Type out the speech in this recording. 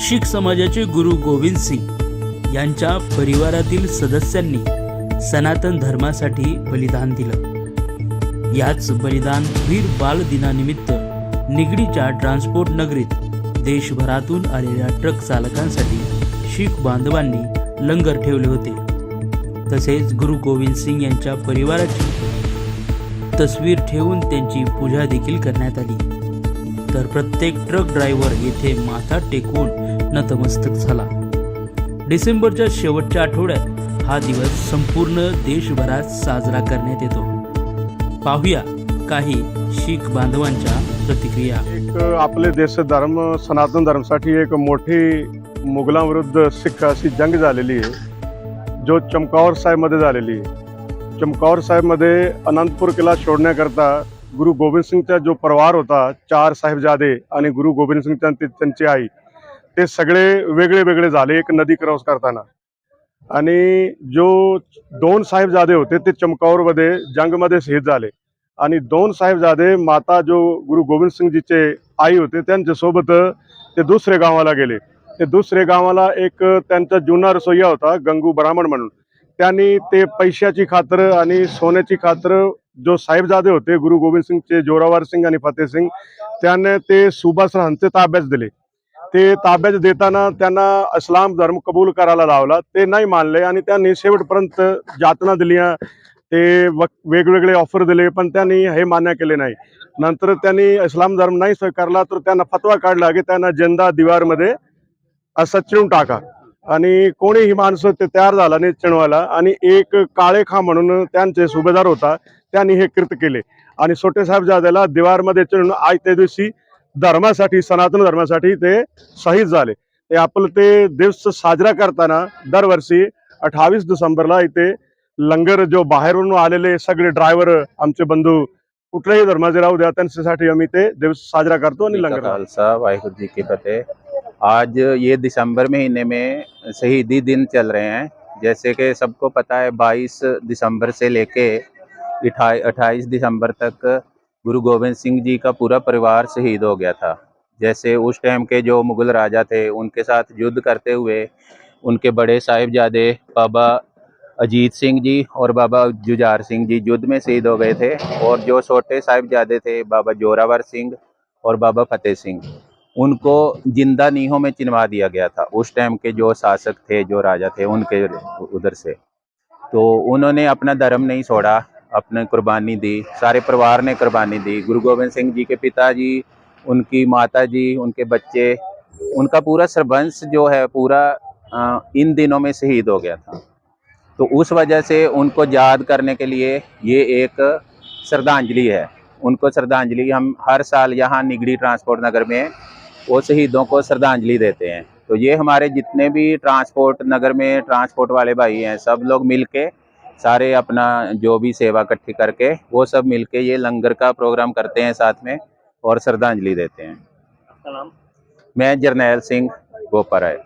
शीख समाजाचे गुरु गोविंद सिंग यांच्या परिवारातील सदस्यांनी सनातन धर्मासाठी बलिदान दिलं. याच बलिदान वीर बाल दिनानिमित्त निगडीच्या ट्रान्सपोर्ट नगरीत देशभरातून आलेल्या ट्रक चालकांसाठी शीख बांधवांनी लंगर ठेवले होते. तसेच गुरु गोविंद सिंग यांच्या परिवाराची तस्वीर ठेवून त्यांची पूजा देखील करण्यात आली. तर प्रत्येक ट्रक ड्रायव्हर येथे माथा टेकवून नतमस्तक झाला. डिसेंबरच्या शेवटच्या आठवड्यात हा दिवस संपूर्ण देशभरात साजरा करण्यात येतो. पाहूया काही शीख बांधवांच्या प्रतिक्रिया. एक आपले देश धर्म सनातन धर्मासाठी एक मोठी मुघलांविरुद्ध सिख अशी जंग झालेली आहे. जो चमकावर साहेबमध्ये झालेली आहे. चमकावर साहेबमध्ये अनंतपूर किल्ला सोडण्याकरता गुरु गोविंद सिंगचा जो परिवार होता चार साहेबजादे आणि गुरु गोविंद सिंग त्यांची आई ते सगळे वेगळे वेगळे झाले एक नदी क्रॉस करताना. आणि जो दोन साहेबजादे होते ते चमकावरमध्ये जंगमध्ये शहीद झाले. आणि दोन साहेबजादे माता जो गुरु गोविंद सिंगजीचे आई होते त्यांच्यासोबत ते दुसरे गावाला गेले. ते दुसरे गावाला एक त्यांचा जुना रसोय्या होता गंगू ब्राह्मण म्हणून. त्यांनी ते पैशाची खातर आणि सोन्याची खातर जो साहेबजादे होते गुरु गोविंद सिंगचे जोरावर सिंग आणि फतेह सिंग त्याने ते सुभाषरावांचे ताब्यात दिले. ते ताब्यात देताना त्यांना इस्लाम धर्म कबूल करायला लावला. ते नाही मानले आणि त्यांनी शेवटपर्यंत जातना दिल्या ते वेगवेगळे ऑफर दिले पण त्यांनी हे मान्य केले नाही. नंतर त्यांनी इस्लाम धर्म नाही स्वीकारला तर त्यांना फतवा काढला की त्यांना जिंदा दिवारमध्ये असं चिणून टाका. आणि कोणीही माणसं ते तयार झाला नाही चिणवायला. आणि एक काळे खा म्हणून त्यांचे सुभेदार होता त्यांनी हे कृत्य केले. आणि सोटे साहेब जादेला दिवारमध्ये चिणून आज त्या दिवशी धर्मासाठी सनातन धर्मासाठी ते शहीद झाले. ते आपलं ते दिवस साजरा करताना दरवर्षी अठ्ठावीस डिसेंबरला इथे लंगर जो बाहेरून आलेले सगळे ड्रायव्हर आमचे बंधू कुठल्याही धर्माचे राहू द्या त्यांच्यासाठी आम्ही ते दिवस साजरा करतो आणि लंगर. खालसा वाहिगुरु जी की फतेह. आज ये दिसंबर महीने में शहीदी दिन चल रहे हैं। जैसे कि सबको पता है 22 दिसंबर से लेके अट्ठाईस दिसंबर तक गुरु गोविंद सिंह जी का पूरा परिवार शहीद हो गया था। जैसे उस टाइम के जो मुगल राजा थे, उनके साथ युद्ध करते हुए उनके बड़े साहिबजादे बाबा अजीत सिंह जी और बाबा जुजार सिंह जी युद्ध में शहीद हो गए थे और जो छोटे साहिबजादे थे, बाबा जोरावर सिंह और बाबा फतेह सिंह, उनको ज़िंदा नीहों में चिनवा दिया गया था। उस टाइम के जो शासक थे, जो राजा थे, उनके उधर से। तो उन्होंने अपना धर्म नहीं छोड़ा। अपने कुर्बानी दी, सारे परिवार ने कुर्बानी दी। गुरु गोविंद सिंह जी के पिताजी उनकी माता जी, उनके बच्चे, उनका पूरा सरबंश जो है, पूरा इन दिनों में शहीद हो गया था। तो उस वजह से उनको याद करने के लिए ये एक श्रद्धांजलि है। उनको श्रद्धांजलि हम हर साल यहाँ निगड़ी ट्रांसपोर्ट नगर में वो शहीदों को श्रद्धांजलि देते हैं। तो ये हमारे जितने भी ट्रांसपोर्ट नगर में ट्रांसपोर्ट वाले भाई हैं, सब लोग मिल के सारे अपना जो भी सेवा इकट्ठी करके वो सब मिलके ये लंगर का प्रोग्राम करते हैं साथ में और श्रद्धांजलि देते हैं। मैं जरनैल सिंह गोपा राय